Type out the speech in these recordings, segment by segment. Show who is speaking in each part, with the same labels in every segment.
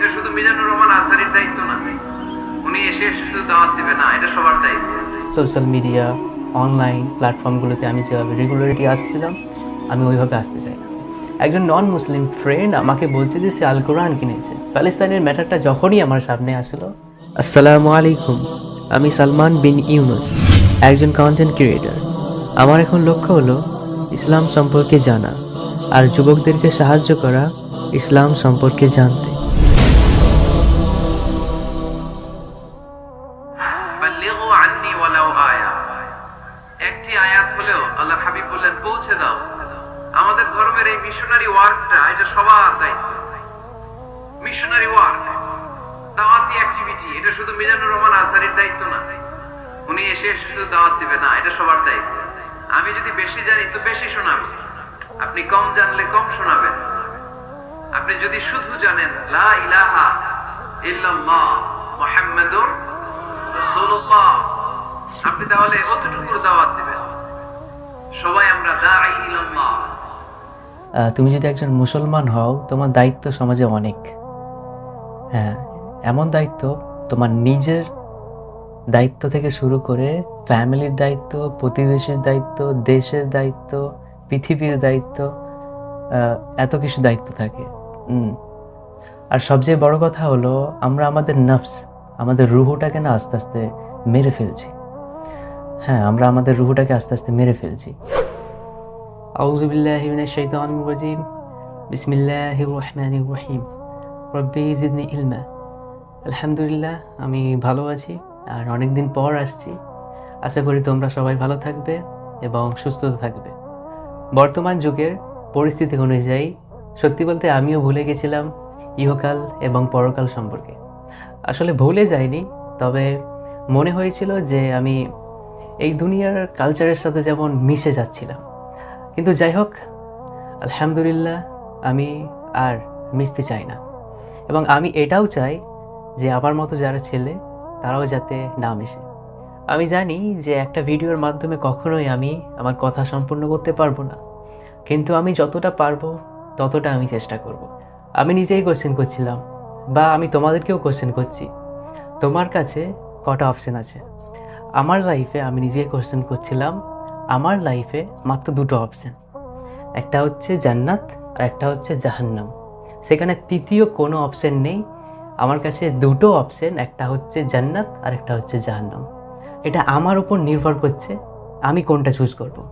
Speaker 1: এটা শুধু মিজানুর রহমান আসারির দায়িত্ব না। উনি এসে এসে শুধু দাওয়াত দিবে না, এটা সবার দায়িত্ব।
Speaker 2: সোশ্যাল মিডিয়া অনলাইন প্ল্যাটফর্মগুলোতে আমি যেভাবে রেগুলারিটি আসছিলাম, আমি ওইভাবে আসতে চাই না। একজন নন মুসলিম ফ্রেন্ড আমাকে বলছে যে, সে আল কোরআন কিনেছে। প্যালেস্তাইনের ম্যাটারটা যখনই আমার সামনে আসলো, আসসালামু আলাইকুম, আমি সালমান বিন ইউনুস, একজন কন্টেন্ট ক্রিয়েটার আমার এখন লক্ষ্য হলো, ইসলাম সম্পর্কে জানা আর যুবকদেরকে সাহায্য করা ইসলাম সম্পর্কে জানতে।
Speaker 1: হলেও আল্লাহর হাবিব বললেন, পৌঁছে দাও। আমাদের ধর্মের এই মিশনারি ওয়ার্কটা, এটা সবার দায়িত্ব। মিশনারি ওয়ার্ক, দাওয়াতি অ্যাক্টিভিটি, এটা শুধু মিজানুর রহমান আসারির দায়িত্ব না। উনি এসে এসে শুধু দাওয়াত দিবে না, এটা সবার দায়িত্ব। আমি যদি বেশি জানি, তো বেশি শোনাবো। আপনি কম জানলে কম শোনাবেন। আপনি যদি শুধু জানেন, লা ইলাহা ইল্লাল্লাহ মুহাম্মাদুর রাসূলুল্লাহ, আপনি তাহলে কতটুকু দাওয়াত
Speaker 2: তুমি যদি একজন মুসলমান হও, তোমার দায়িত্ব সমাজে অনেক। হ্যাঁ এমন দায়িত্ব, তোমার নিজের দায়িত্ব থেকে শুরু করে ফ্যামিলির দায়িত্ব, প্রতিবেশীর দায়িত্ব, দেশের দায়িত্ব, পৃথিবীর দায়িত্ব এত কিছু দায়িত্ব থাকে। আর সবচেয়ে বড় কথা হলো, আমরা আমাদের নফস, আমাদের রুহটাকে না আস্তে আস্তে মেরে ফেলছি। হ্যাঁ আমরা আমাদের রুহটাকে আস্তে আস্তে মেরে ফেলছি। বিসমিল্লাহ ইলমা। আলহামদুলিল্লাহ, আমি ভালো আছি আর অনেক দিন পর আসছি। আশা করি তোমরা সবাই ভালো থাকবে এবং সুস্থ থাকবে। বর্তমান যুগের পরিস্থিতি অনুযায়ী, সত্যি বলতে আমিও ভুলে গেছিলাম ইহকাল এবং পরকাল সম্পর্কে। আসলে ভুলে যাইনি, তবে মনে হয়েছিল যে আমি এই দুনিয়ার কালচারের সাথে যেমন মিশে যাচ্ছিলাম। কিন্তু যাই হোক, আলহামদুলিল্লাহ আমি আর মিশতে চাই না। এবং আমি এটাও চাই যে আমার মতো যারা ছেলে, তারাও যাতে না মিশে। আমি জানি যে একটা ভিডিওর মাধ্যমে কখনোই আমি আমার কথা সম্পূর্ণ করতে পারব না। কিন্তু আমি যতটা পারব, ততটা আমি চেষ্টা করব। আমি নিজেই কোশ্চেন করছিলাম, বা আমি তোমাদেরকেও কোশ্চেন করছি, তোমার কাছে কটা অপশন আছে? আমার লাইফে আমি নিজেই কোশ্চেন করছিলাম, আমার লাইফে মাত্র দুটো অপশান একটা হচ্ছে জান্নাত আর একটা হচ্ছে জাহান্নাম। সেখানে তৃতীয় কোনো অপশন নেই। আমার কাছে দুটো অপশান একটা হচ্ছে জান্নাত আর একটা হচ্ছে জাহান্নাম। এটা আমার উপর নির্ভর করছে, আমি কোনটা চুজ করব।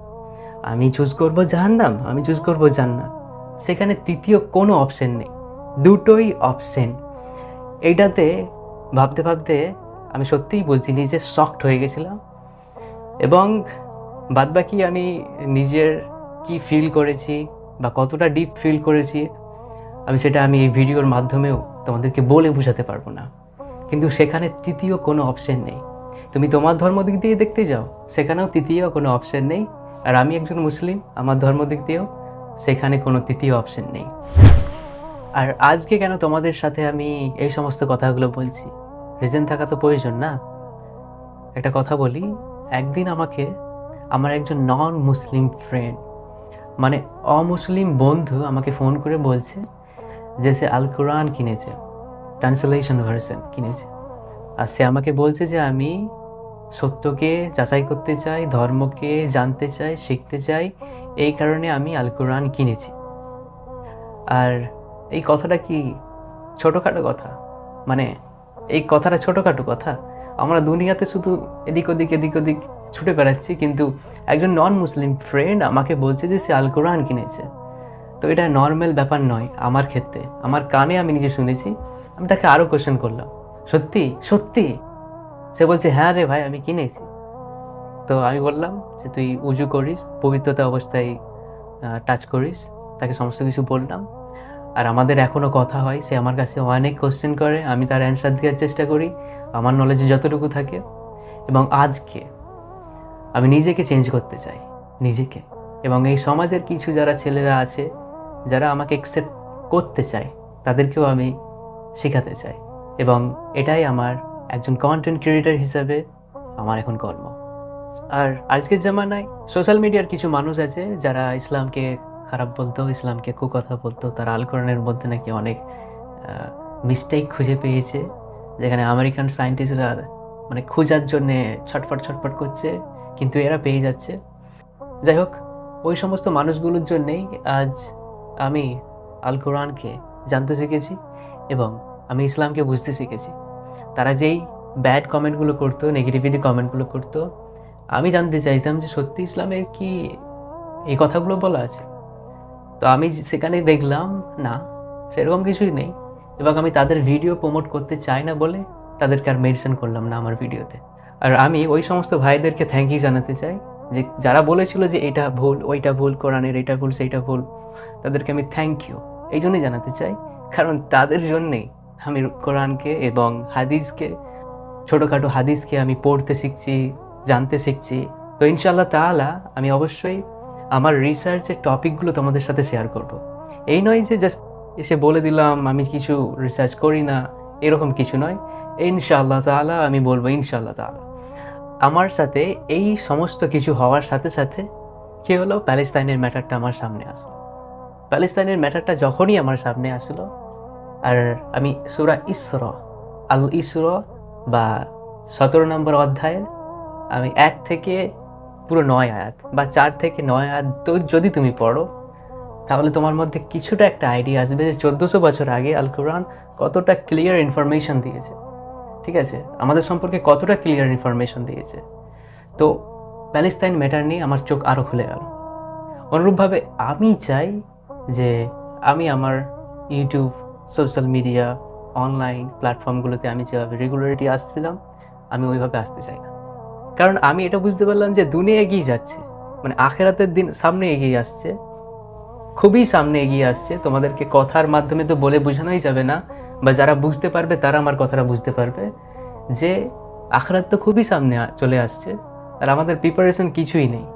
Speaker 2: আমি চুজ করব জাহান্নাম, আমি চুজ করব জান্নাত। সেখানে তৃতীয় কোনো অপশান নেই। দুটোই অপশান এইটাতে ভাবতে ভাবতে আমি সত্যিই বলছি, নিজে শকড হয়ে গেছিলাম। এবং বাদবাকি আমি নিজের কি ফিল করেছি বা কতটা ডিপ ফিল করেছি, আমি সেটা আমি এই ভিডিওর মাধ্যমেও তোমাদেরকে বলে বোঝাতে পারব না। কিন্তু সেখানে তৃতীয় কোনো অপশন নেই। তুমি তোমার ধর্ম দিক দিয়ে দেখতে যাও, সেখানেও তৃতীয় কোনো অপশন নেই। আর আমি একজন মুসলিম, আমার ধর্ম দিক দিয়েও সেখানে কোনো তৃতীয় অপশন নেই। আর আজকে কেন তোমাদের সাথে আমি এই সমস্ত কথাগুলো বলছি? রিজন থাকা তো প্রয়োজন না। একটা কথা বলি, একদিন আমাকে আমার একজন নন মুসলিম ফ্রেন্ড মানে অমুসলিম বন্ধু আমাকে ফোন করে বলছে যে সে আল কোরআন কিনেছে ট্রান্সলেশন ভার্সন কিনেছে। আর সে আমাকে বলছে যে আমি সত্যকে যাচাই করতে চাই, ধর্মকে জানতে চাই, শিখতে চাই, এই কারণে আমি আল কোরআন কিনেছি। আর এই কথাটা কি ছোটোখাটো কথা? মানে এই কথাটা ছোটোখাটো কথা। আমরা দুনিয়াতে শুধু এদিক ওদিক এদিক ওদিক ছুটে বেড়াচ্ছি, কিন্তু একজন নন মুসলিম ফ্রেন্ড আমাকে বলছে যে সে আল কোরআন কিনেছে। তো এটা নর্মাল ব্যাপার নয় আমার ক্ষেত্রে। আমার কানে আমি নিজে শুনেছি, আমি তাকে আরও কোশ্চেন করলাম, সত্যি? সত্যি? সে বলছে হ্যাঁ রে ভাই, আমি কিনেছি। তো আমি বললাম যে, তুই উজু করিস, পবিত্রতা অবস্থায় টাচ করিস। তাকে সমস্ত কিছু বললাম। আর আমাদের এখনও কথা হয়, সে আমার কাছে অনেক কোশ্চেন করে, আমি তার অ্যান্সার দেওয়ার চেষ্টা করি, আমার নলেজে যতটুকু থাকে। এবং আজকে আমি নিজেকে চেঞ্জ করতে চাই, নিজেকে। এবং এই সমাজের কিছু যারা ছেলেরা আছে, যারা আমাকে অ্যাকসেপ্ট করতে চায়, তাদেরকেও আমি শেখাতে চাই। এবং এটাই আমার একজন কন্টেন্ট ক্রিয়েটার হিসাবে আমার এখন কর্ম। আর আজকের জামানায় সোশ্যাল মিডিয়ার কিছু মানুষ আছে, যারা ইসলামকে খারাপ বলতো ইসলামকে কুকথা বলতো তারা আল কোরআনের মধ্যে নাকি অনেক মিস্টেক খুঁজে পেয়েছে। যেখানে আমেরিকান সায়েন্টিস্টরা মানে খোঁজার জন্যে ছটফট ছটফট করছে, কিন্তু এরা পেয়ে যাচ্ছে। যাই হোক, ওই সমস্ত মানুষগুলোর জন্যেই আজ আমি আল কোরআনকে জানতে শিখেছি এবং আমি ইসলামকে বুঝতে শিখেছি। তারা যেই ব্যাড কমেন্টগুলো করতো নেগেটিভিটি কমেন্টগুলো করতো, আমি জানতে চাইতাম যে সত্যি ইসলামের কি এই কথাগুলো বলা আছে? তো আমি সেখানে দেখলাম, না, সেরকম কিছুই নেই। এবং আমি তাদের ভিডিও প্রমোট করতে চাই না বলে তাদেরকে আর মেনশন করলাম না আমার ভিডিওতে আর আমি ওই সমস্ত ভাইদেরকে থ্যাংক ইউ জানাতে চাই যে, যারা বলেছিল যে এটা ভুল, ওইটা ভুল, কোরআনের এটা ভুল, সেইটা ভুল, তাদেরকে আমি থ্যাংক ইউ এই জন্যই জানাতে চাই। কারণ তাদের জন্যেই আমি কোরআনকে এবং হাদিসকে, ছোটোখাটো হাদিসকে আমি পড়তে শিখছি, জানতে শিখছি। তো ইনশাল্লাহ তাআলা আমি অবশ্যই আমার রিসার্চের টপিকগুলো তোমাদের সাথে শেয়ার করব। এই নয় যে জাস্ট এসে বলে দিলাম, আমি কিছু রিসার্চ করি না, এরকম কিছু নয়। ইনশাআল্লাহ তাআলা, আমি বলব ইনশাআল্লাহ তাআলা। আমার সাথে এই সমস্ত কিছু হওয়ার সাথে সাথে কী হলো? প্যালেস্তাইনের ম্যাটারটা আমার সামনে আসলো। প্যালেস্তাইনের ম্যাটারটা যখনই আমার সামনে আসলো, আর আমি সুরা ইসর আল ইসর বা সতেরো নম্বর অধ্যায়ের, আমি এক থেকে পুরো নয় আয়াত বা চার থেকে নয় আয়াত তো যদি তুমি পড়ো, তাহলে তোমার মধ্যে কিছুটা একটা আইডিয়া আসবে যে চোদ্দোশো বছর আগে আল কোরআন কতটা ক্লিয়ার ইনফরমেশন দিয়েছে। ঠিক আছে? আমাদের সম্পর্কে কতটা ক্লিয়ার ইনফরমেশন দিয়েছে। তো প্যালেস্তাইন ম্যাটার নিয়ে আমার চোখ আরও খুলে গেল। অনুরূপভাবে আমি চাই যে আমি আমার ইউটিউব সোশ্যাল মিডিয়া অনলাইন প্ল্যাটফর্মগুলোতে আমি যেভাবে রেগুলারিটি আসছিলাম, আমি ওইভাবে আসতে চাই না। কারণ আমি এটা বুঝতে পারলাম যে দুনিয়া এগিয়ে যাচ্ছে। মানে আখেরাতের দিন সামনে এগিয়ে আসছে। খুবই সামনে এগিয়ে আসছে। তোমাদেরকে কথার মাধ্যমে তো বলে বোঝানোই যাবে না, বা যারা বুঝতে পারবে তারা আমার কথাটা বুঝতে পারবে। যে আখরাত তো খুবই সামনে চলে আসছে, আর আমাদের প্রিপারেশন কিছুই নেই।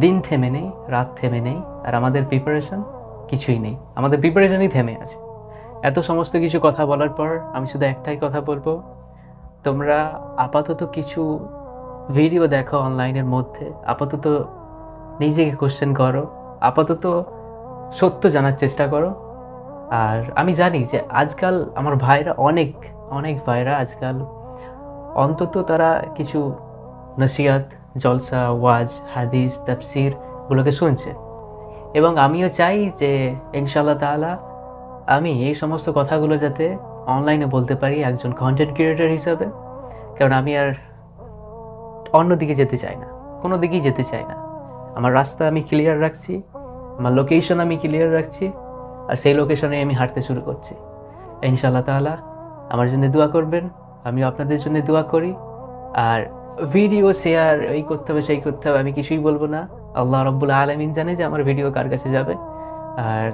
Speaker 2: দিন থেমে নেই, রাত থেমে নেই, আর আমাদের প্রিপারেশন কিছুই নেই। আমাদের প্রিপারেশনই থেমে আছে। এত সমস্ত কিছু কথা বলার পর আমি শুধু একটাই কথা বলব। তোমরা আপাতত কিছু ভিডিও দেখো অনলাইনের মধ্যে। আপাতত নিজেকে কোশ্চেন করো। আপাতত সত্য জানার চেষ্টা করো। আর আমি জানি যে আজকাল আমার ভাইরা অনেক অনেক ভাইরা আজকাল অন্তত তারা কিছু নসিয়াত জলসা, ওয়াজ, হাদিস, তাফসির গুলোকে শুনছে। এবং আমিও চাই যে ইনশাল্লাহ তাআলা আমি এই সমস্ত কথাগুলো যাতে অনলাইনে বলতে পারি একজন কন্টেন্ট ক্রিয়েটার হিসাবে। কারণ আমি আর অন্যদিকে যেতে চাই না, কোনো দিকেই যেতে চাই না। আমার রাস্তা আমি ক্লিয়ার রাখছি, আমার লোকেশন আমি ক্লিয়ার রাখছি, আর সেই লোকেশনে আমি হাঁটতে শুরু করছি। ইনশাআল্লাহ তাআলা আমার জন্য দোয়া করবেন, আমিও আপনাদের জন্য দোয়া করি। আর ভিডিও শেয়ার এই করতে হবে, সেই করতে হবে, আমি কিছুই বলব না। আল্লাহ রব্বুল আলমিন জানে যে আমার ভিডিও কার কাছে যাবে। আর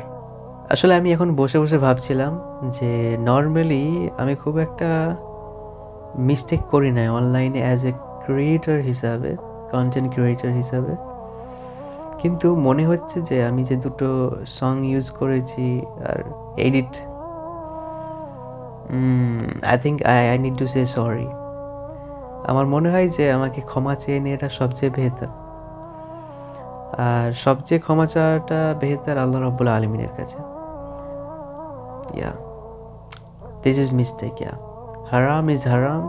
Speaker 2: আসলে আমি এখন বসে বসে ভাবছিলাম যে নর্মালি আমি খুব একটা মিস্টেক করি না অনলাইনে অ্যাজ এ ক্রিয়েটর হিসাবে কন্টেন্ট ক্রিয়েটর হিসাবে। কিন্তু মনে হচ্ছে যে আমি যে দুটো সং ইউজ করেছি আর edit I think I I need to say sorry আমার মনে হয় যে আমাকে ক্ষমা চেয়ে নিয়ে এটা সবচেয়ে বেহতর। আর সবচেয়ে ক্ষমা চাওয়াটা বেহতর আল্লাহ রব্বুল আলমিনের কাছে। Yeah this is mistake yeah হারাম ইজ হারাম।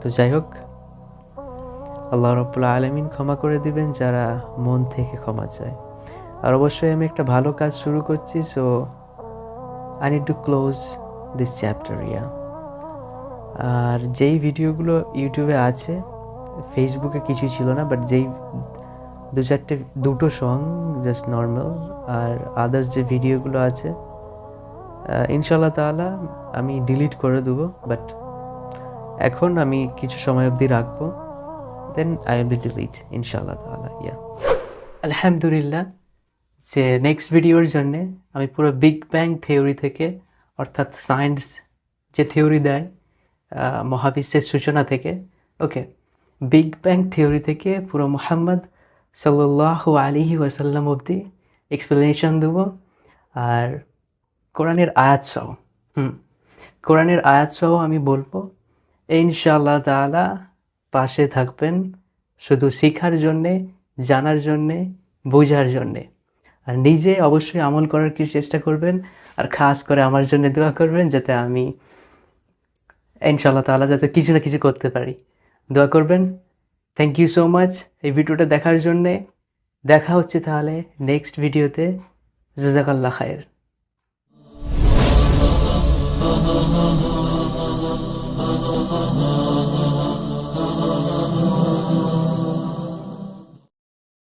Speaker 2: তো যাই হোক আল্লাহ রব্বুল আলমিন ক্ষমা করে দিবেন যারা মন থেকে ক্ষমা চায়। আর অবশ্যই আমি একটা ভালো কাজ শুরু করছি so I need to close this chapter yeah আর যেই ভিডিওগুলো ইউটিউবে আছে, ফেসবুকে কিছুই ছিল না বাট যেই দু চারটে, দুটো সং জাস্ট নর্মাল আর আদার্স যে ভিডিওগুলো আছে ইনশাল্লাহ তাআলা আমি ডিলিট করে দেবো বাট এখন আমি কিছু সময় অবধি রাখব। দেন আই উইল ডিলিট ইনশাল্লাহ তাআলা ইয়া আলহামদুলিল্লাহ যে নেক্সট ভিডিওর জন্যে আমি পুরো বিগ ব্যাং থিওরি থেকে, অর্থাৎ সায়েন্স যে থিওরি দেয় মহাবিশ্বের সূচনা থেকে ওকে বিগ ব্যাং থিওরি থেকে পুরো মোহাম্মদ সাল্লাহ আলিহি ওয়াসাল্লাম অবধি এক্সপ্লেনেশন দেবো। আর কোরআনের আয়াত সহ, হুম, কোরআনের আয়াত সহ আমি বলব ইনশাআল্লাহ তাআলা পাশে থাকবেন শুধু শেখার জন্যে, জানার জন্যে, বোঝার জন্যে। আর নিজে অবশ্যই আমল করার কি চেষ্টা করবেন? আর খাস করে আমার জন্য দোয়া করবেন যাতে আমি ইনশাল্লাহ তাআলা যাতে কিছু না কিছু করতে পারি। দোয়া করবেন। থ্যাংক ইউ সো মাচ এই ভিডিওটা দেখার জন্যে। দেখা হচ্ছে তাহলে নেক্সট ভিডিওতে। জাজাকাল্লা খায়ের।